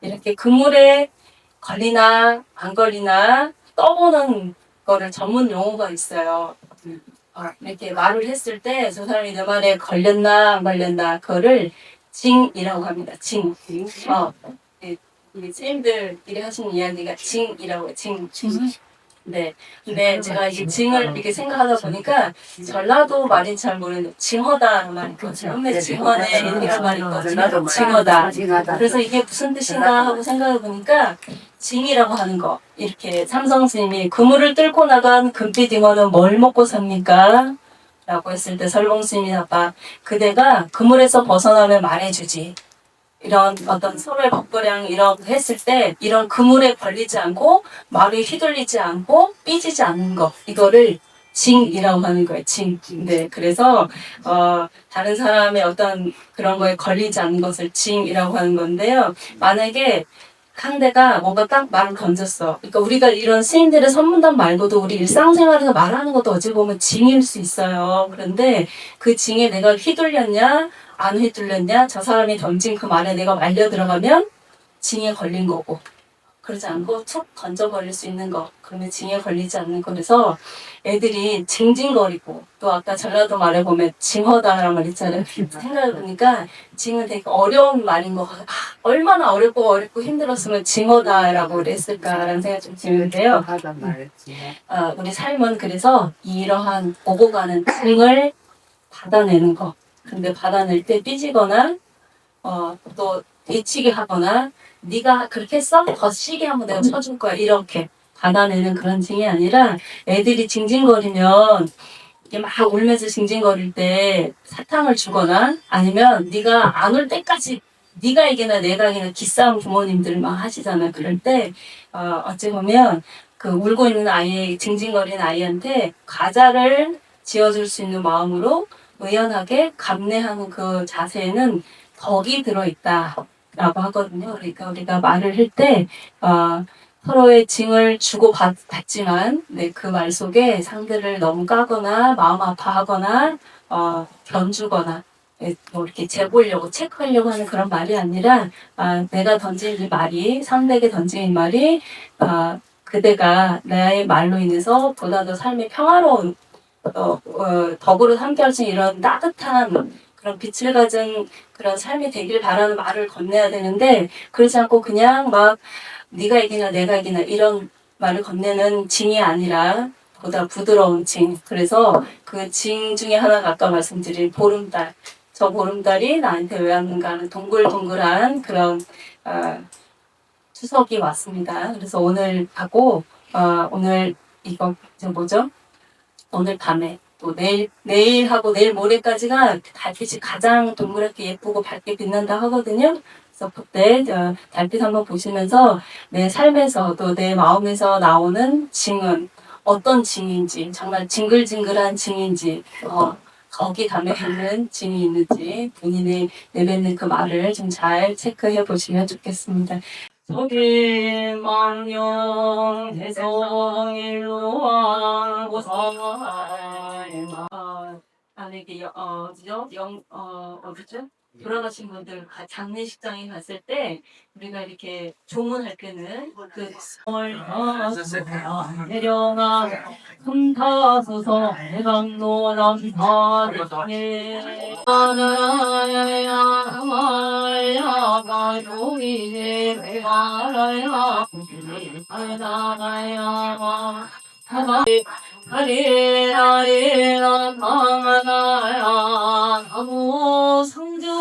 이렇게 그물에 걸리나 안 걸리나 떠보는 거를 전문 용어가 있어요. 어, 이렇게 말을 했을 때 저 사람이 내 말에 걸렸나 안 걸렸나 그거를 징이라고 합니다. 징. 어, 이- 우리 선생님들이 하시는 이야기가 징이라고 해요. 징. 네. 근데 제가 이게 징을 이렇게 생각하다 보니까 전라도 말인 잘 모르는데 징어다 말이 있거든요. 근데 징어네 이런 말이 있거든요. 징어다. 그래서 이게 무슨 뜻인가 하고 생각해 보니까 징이라고 하는 거 이렇게 삼성 스님이 그물을 뚫고 나간 금빛 잉어는 뭘 먹고 삽니까? 라고 했을 때 설봉 스님이 아빠 그대가 그물에서 벗어나면 말해주지 이런 어떤 서로의 법거량 이런 거 했을 때 이런 그물에 걸리지 않고 말이 휘둘리지 않고 삐지지 않는 거 이거를 징이라고 하는 거예요. 징. 네, 그래서 어, 다른 사람의 어떤 그런 거에 걸리지 않는 것을 징이라고 하는 건데요. 만약에 상대가 뭔가 딱 말을 던졌어. 그러니까 우리가 이런 스님들의 선문단 말고도 우리 일상생활에서 말하는 것도 어찌 보면 징일 수 있어요. 그런데 그 징에 내가 휘둘렸냐, 안 휘둘렸냐, 저 사람이 던진 그 말에 내가 말려 들어가면 징에 걸린 거고. 그러지 않고 툭 던져버릴 수 있는 거. 그러면 징에 걸리지 않는 거. 그래서 애들이 징징거리고 또 아까 전라도 말에 보면 징허다라는 말 있잖아요. 생각해보니까 징은 되게 어려운 말인 것 같아요. 아, 얼마나 어렵고 어렵고 힘들었으면 징허다라고 그랬을까라는 생각이 좀 드는데요. 아, 우리 삶은 그래서 이러한 오고 가는 징을 받아내는 거. 근데 받아낼 때 삐지거나 어, 또 대치게 하거나 네가 그렇게 했어? 더 시게 한번 내가 쳐줄 거야. 이렇게 받아내는 그런 징이 아니라 애들이 징징거리면 막 울면서 징징거릴 때 사탕을 주거나 아니면 네가 안 올 때까지 네가 이기나 내가 이기나 기싸움 부모님들 막 하시잖아요. 그럴 때 어, 어찌 보면 그 울고 있는 아이, 징징거리는 아이한테 과자를 지어줄 수 있는 마음으로 의연하게 감내하는 그 자세에는 덕이 들어있다 라고 하거든요. 그러니까 우리가 말을 할 때, 어, 서로의 징을 주고 받, 받지만, 네, 그 말 속에 상대를 너무 까거나, 마음 아파하거나, 어, 견주거나, 예, 뭐 이렇게 재보려고, 체크하려고 하는 그런 말이 아니라, 아, 내가 던진 이 말이, 상대에게 던진 이 말이, 아, 그대가 나의 말로 인해서 보다 더 삶이 평화로운 어, 어, 덕으로 있는 이런 따뜻한 그런 빛을 가진 그런 삶이 되길 바라는 말을 건네야 되는데 그렇지 않고 그냥 막 네가 이기나 내가 이기나 이런 말을 건네는 징이 아니라 보다 부드러운 징. 그래서 그 징 중에 하나가 아까 말씀드린 보름달. 저 보름달이 나한테 왜 왔는가 하는 동글동글한 그런 어, 추석이 왔습니다. 그래서 오늘 하고 어, 오늘 이거 저 뭐죠? 오늘 밤에 또 내일 내일 하고 내일 모레까지가 달빛이 가장 동그랗게 예쁘고 밝게 빛난다 하거든요. 그래서 그때 어, 달빛 한번 보시면서 내 삶에서 또 내 마음에서 나오는 징은 어떤 징인지 정말 징글징글한 징인지 어, 거기 담에 있는 징이 있는지 본인이 내뱉는 그 말을 좀 잘 체크해 보시면 좋겠습니다. 서기망령 대성일로왕 보살마 이게 여- 어 어디죠? 영 어 어디죠? 돌아가신 분들 가- 장례식장에 갔을 때 우리가 이렇게 조문할 때는 그 내려가 금타수서 해강로 남사에 하나야야야야 용이제 메가라야 하나야야 하나 하리 하리라 방하나야. 나무 성주오룡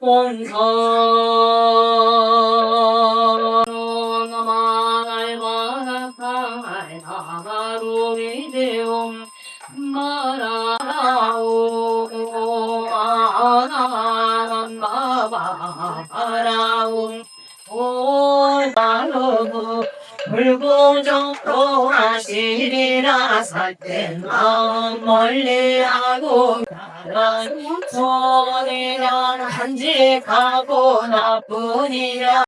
원사 나마나이마나파이나가루미데옴 마라오 아나마바라옴 오나르무 불구정도 하시리라 살때 마음 멀리하고 가란 소리란 한직하고 나뿐이라